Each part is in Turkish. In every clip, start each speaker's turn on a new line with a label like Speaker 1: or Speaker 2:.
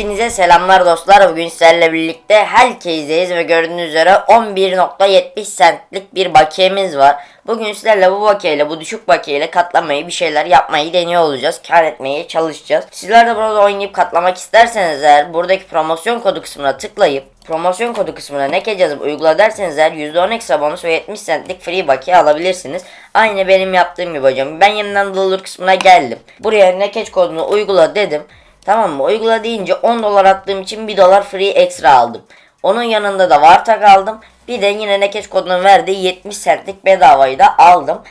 Speaker 1: Hepinize selamlar dostlar. Bugün sizlerle birlikte herkesteyiz ve gördüğünüz üzere 11.70 centlik bir bakiyemiz var. Bugün sizlerle bu bakiyeyle, bu düşük bakiyeyle katlamayı, bir şeyler yapmayı deniyor olacağız. Kar etmeye çalışacağız. Sizler de burada oynayıp katlamak isterseniz eğer buradaki promosyon kodu kısmına tıklayıp promosyon kodu kısmına ne yazıp uygula derseniz eğer %10 ekstra bonus ve 70 centlik free bakiye alabilirsiniz. Aynı benim yaptığım gibi hocam. Ben yeniden doldur kısmına geldim. Buraya nekeç kodunu uygula dedim. Tamam mı? Uygula deyince 10 dolar attığım için 1 dolar free ekstra aldım. Onun yanında da Vartag aldım. Bir de yine Nekeç kodunun verdiği 70 centlik bedavayı da aldım.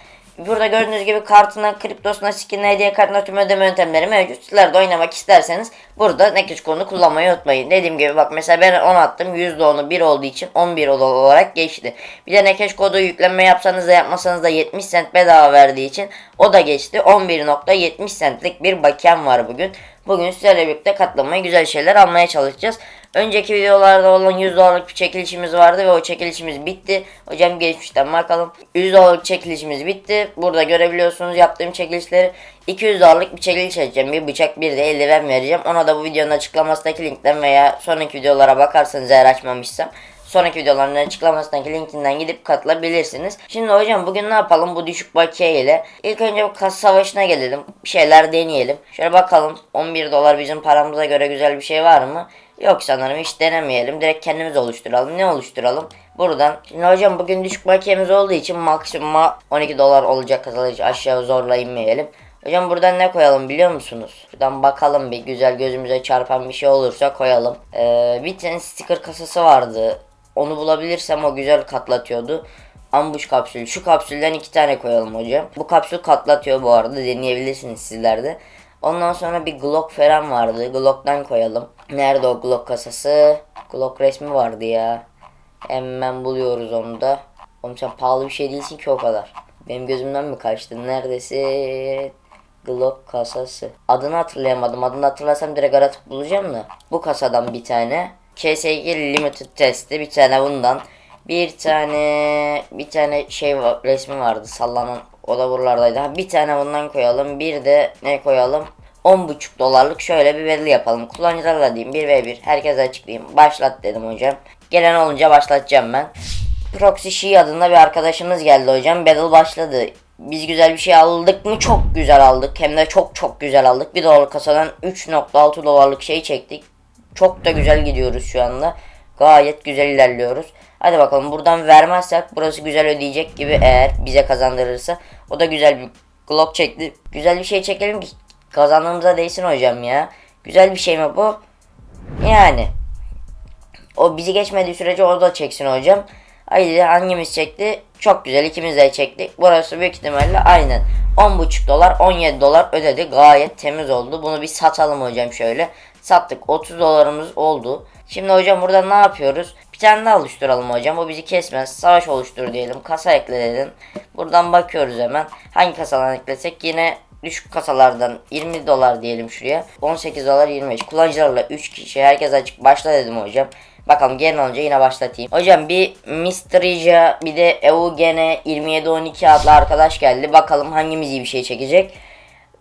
Speaker 1: Burada gördüğünüz gibi kartına, kriptosuna, skinine, hediye kartına tüm ödeme yöntemleri mevcut. Sizler de oynamak isterseniz burada Nekeç kodunu kullanmayı unutmayın. Dediğim gibi bak mesela ben 10 attım. %10'u 1 olduğu için 11 olarak geçti. Bir de Nekeç kodu yüklenme yapsanız da yapmasanız da 70 cent bedava verdiği için o da geçti. 11.70 centlik bir bakiyem var bugün. Bugün sizlerle birlikte katlamayı güzel şeyler almaya çalışacağız. Önceki videolarda olan 100 dolarlık bir çekilişimiz vardı ve o çekilişimiz bitti. Hocam geçmişten bakalım. 100 dolarlık çekilişimiz bitti. Burada görebiliyorsunuz yaptığım çekilişleri. 200 dolarlık bir çekiliş edeceğim. Bir bıçak bir de eldiven vereceğim. Ona da bu videonun açıklamasındaki linkten veya sonraki videolara bakarsanız eğer açmamışsam sonraki videoların açıklamasındaki linkinden gidip katılabilirsiniz. Şimdi hocam bugün ne yapalım bu düşük bakiye ile? İlk önce bu kasa savaşına gelelim. Bir şeyler deneyelim. Şöyle bakalım 11 dolar bizim paramıza göre güzel bir şey var mı? Yok sanırım hiç denemeyelim. Direkt kendimiz oluşturalım. Ne oluşturalım? Buradan. Şimdi hocam bugün düşük bakiyemiz olduğu için maksimuma 12 dolar olacak kazanıcı aşağı zorla inmeyelim. Hocam buradan ne koyalım biliyor musunuz? Buradan bakalım bir güzel gözümüze çarpan bir şey olursa koyalım. Ee, bir tane sticker kasası vardı. Onu bulabilirsem o güzel katlatıyordu. Ambush kapsül. Şu kapsülden iki tane koyalım hocam. Bu kapsül katlatıyor bu arada. Deneyebilirsiniz sizler de. Ondan sonra bir Glock falan vardı. Glock'tan koyalım. Nerede o Glock kasası? Glock resmi vardı ya. Hemen buluyoruz onu da. Oğlum sen pahalı bir şey değilsin ki o kadar. Benim gözümden mi kaçtı? Neredesin? Glock kasası. Adını hatırlayamadım. Adını hatırlasam direkt aratıp bulacağım da. Bu kasadan bir tane. KSG Limited testi bir tane bundan. Bir tane bir tane şey resmi vardı sallanan o da buralardaydı. Ha, bir tane bundan koyalım. Bir de ne koyalım? 10.5 dolarlık şöyle bir bedel yapalım. Kullanıcılarla diyeyim 1v1 herkese açıklayayım. Başlat dedim hocam. Gelen olunca başlatacağım ben. Proxy She adında bir arkadaşımız geldi hocam. Battle başladı. Biz güzel bir şey aldık mı? Çok güzel aldık. Hem de çok çok güzel aldık. 1 dolar kasadan 3.6 dolarlık şey çektik. Çok da güzel gidiyoruz şu anda. Gayet güzel ilerliyoruz. Hadi bakalım buradan vermezsek burası güzel ödeyecek gibi eğer bize kazandırırsa. O da güzel bir glock çekti. Güzel bir şey çekelim ki kazandığımıza değsin hocam ya. Güzel bir şey mi bu? Yani. O bizi geçmediği sürece o da çeksin hocam. Haydi hangimiz çekti? Çok güzel ikimiz de çektik. Burası büyük ihtimalle aynen. 10.5 dolar 17 dolar ödedi. Gayet temiz oldu. Bunu bir satalım hocam şöyle. Sattık 30 dolarımız oldu. Şimdi hocam burada ne yapıyoruz? Bir tane daha oluşturalım hocam. O bizi kesmez. Savaş oluştur diyelim. Kasa ekle. Buradan bakıyoruz hemen. Hangi kasadan eklesek yine düşük kasalardan 20 dolar diyelim şuraya. 18 dolar 25. Kullanıcılarla 3 kişi herkes açık başla dedim hocam. Bakalım gelen olunca yine başlatayım. Hocam bir Mystery'ca bir de Eugene 2712 adlı arkadaş geldi. Bakalım hangimiz iyi bir şey çekecek.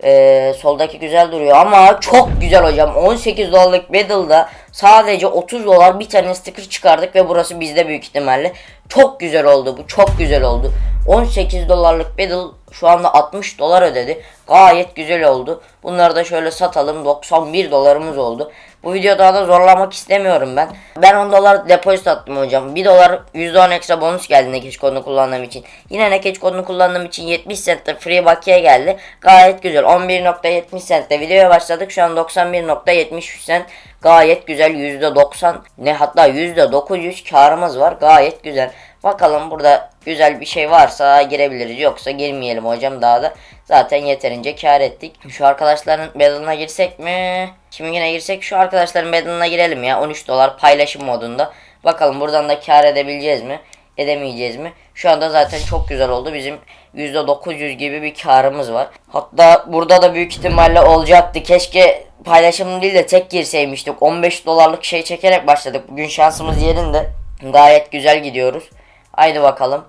Speaker 1: Ee, soldaki güzel duruyor ama çok güzel hocam. 18 dolarlık Battle'da sadece 30 dolar bir tane sticker çıkardık ve burası bizde büyük ihtimalle. Çok güzel oldu bu. Çok güzel oldu. 18 dolarlık Battle şu anda 60 dolar ödedi. Gayet güzel oldu. Bunları da şöyle satalım. 91 dolarımız oldu. Bu videoda da zorlamak istemiyorum ben. Ben 10 dolar depozit attım hocam. 1 dolar %10 ekstra bonus geldi Nekeç kodunu kullandığım için. Yine Nekeç kodunu kullandığım için 70 centte free bakiye geldi. Gayet güzel. 11.70 centte videoya başladık. Şu an 91.73 cent. Gayet güzel %90 ne hatta %900 karımız var. Gayet güzel. Bakalım burada güzel bir şey varsa girebiliriz. Yoksa girmeyelim hocam daha da. Zaten yeterince kar ettik. Şu arkadaşların battle'ına girsek mi? Şimdi yine girsek şu arkadaşların battle'ına girelim ya. 13 dolar paylaşım modunda. Bakalım buradan da kar edebileceğiz mi? Edemeyeceğiz mi? Şu anda zaten çok güzel oldu. Bizim %900 gibi bir karımız var. Hatta burada da büyük ihtimalle olacaktı. Keşke paylaşım değil de tek girseymiştik. 15 dolarlık şey çekerek başladık. Bugün şansımız yerinde. Gayet güzel gidiyoruz. Haydi bakalım.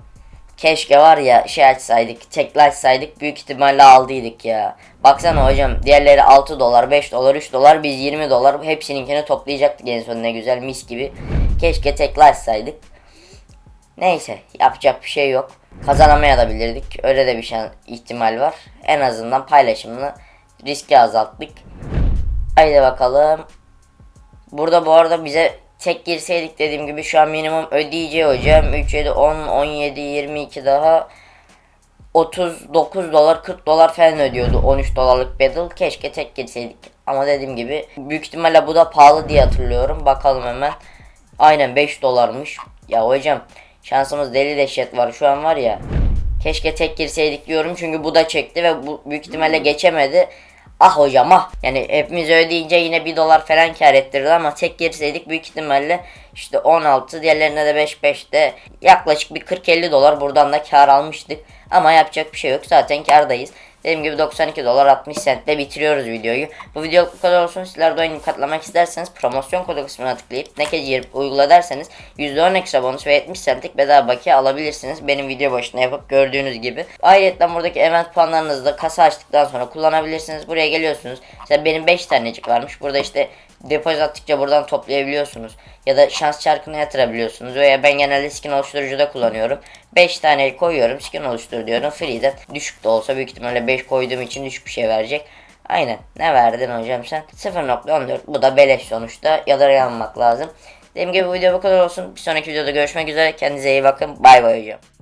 Speaker 1: Keşke var ya şey açsaydık, tekli açsaydık büyük ihtimalle aldıydık ya. Baksana hocam diğerleri 6 dolar, 5 dolar, 3 dolar biz 20 dolar hepsininkini toplayacaktık en son ne güzel mis gibi. Keşke tekli açsaydık. Neyse yapacak bir şey yok. Kazanamayabilirdik. Öyle de bir şey ihtimal var. En azından paylaşımını riski azalttık. Haydi bakalım. Burada bu arada bize tek girseydik dediğim gibi şu an minimum ödeyeceği hocam. 3, 7, 10, 17, 22 daha 39 dolar 40 dolar falan ödüyordu 13 dolarlık battle. Keşke tek girseydik. Ama dediğim gibi büyük ihtimalle bu da pahalı diye hatırlıyorum. Bakalım hemen. Aynen 5 dolarmış. Ya hocam şansımız deli dehşet var şu an var ya. Keşke tek girseydik diyorum çünkü bu da çekti ve bu büyük ihtimalle geçemedi. Ah hocam ah. Yani hepimiz ödeyince yine 1 dolar falan kar ettirdi ama tek girseydik büyük ihtimalle işte 16 diğerlerine de 5 5'te yaklaşık bir 40-50 dolar buradan da kar almıştık. Ama yapacak bir şey yok zaten kardayız. Dediğim gibi 92 dolar 60 centle bitiriyoruz videoyu. Bu video bu kadar olsun. Sizler de oyunu katlamak isterseniz promosyon kodu kısmına tıklayıp naked girip uygula derseniz %10 ekstra bonus ve 70 centlik bedava bakiye alabilirsiniz. Benim video başına yapıp gördüğünüz gibi. Ayrıca buradaki event puanlarınızı da kasa açtıktan sonra kullanabilirsiniz. Buraya geliyorsunuz. Mesela benim 5 tanecik varmış. Burada işte depozit attıkça buradan toplayabiliyorsunuz. Ya da şans çarkına yatırabiliyorsunuz. Veya ben genelde skin oluşturucuda kullanıyorum. 5 tane koyuyorum skin oluştur diyorum. Free'den düşük de olsa büyük ihtimalle 5 koyduğum için düşük bir şey verecek. Aynen. Ne verdin hocam sen? 0.14. Bu da beleş sonuçta. Ya da yanmak lazım. Dediğim gibi bu video bu kadar olsun. Bir sonraki videoda görüşmek üzere. Kendinize iyi bakın. Bay bay hocam.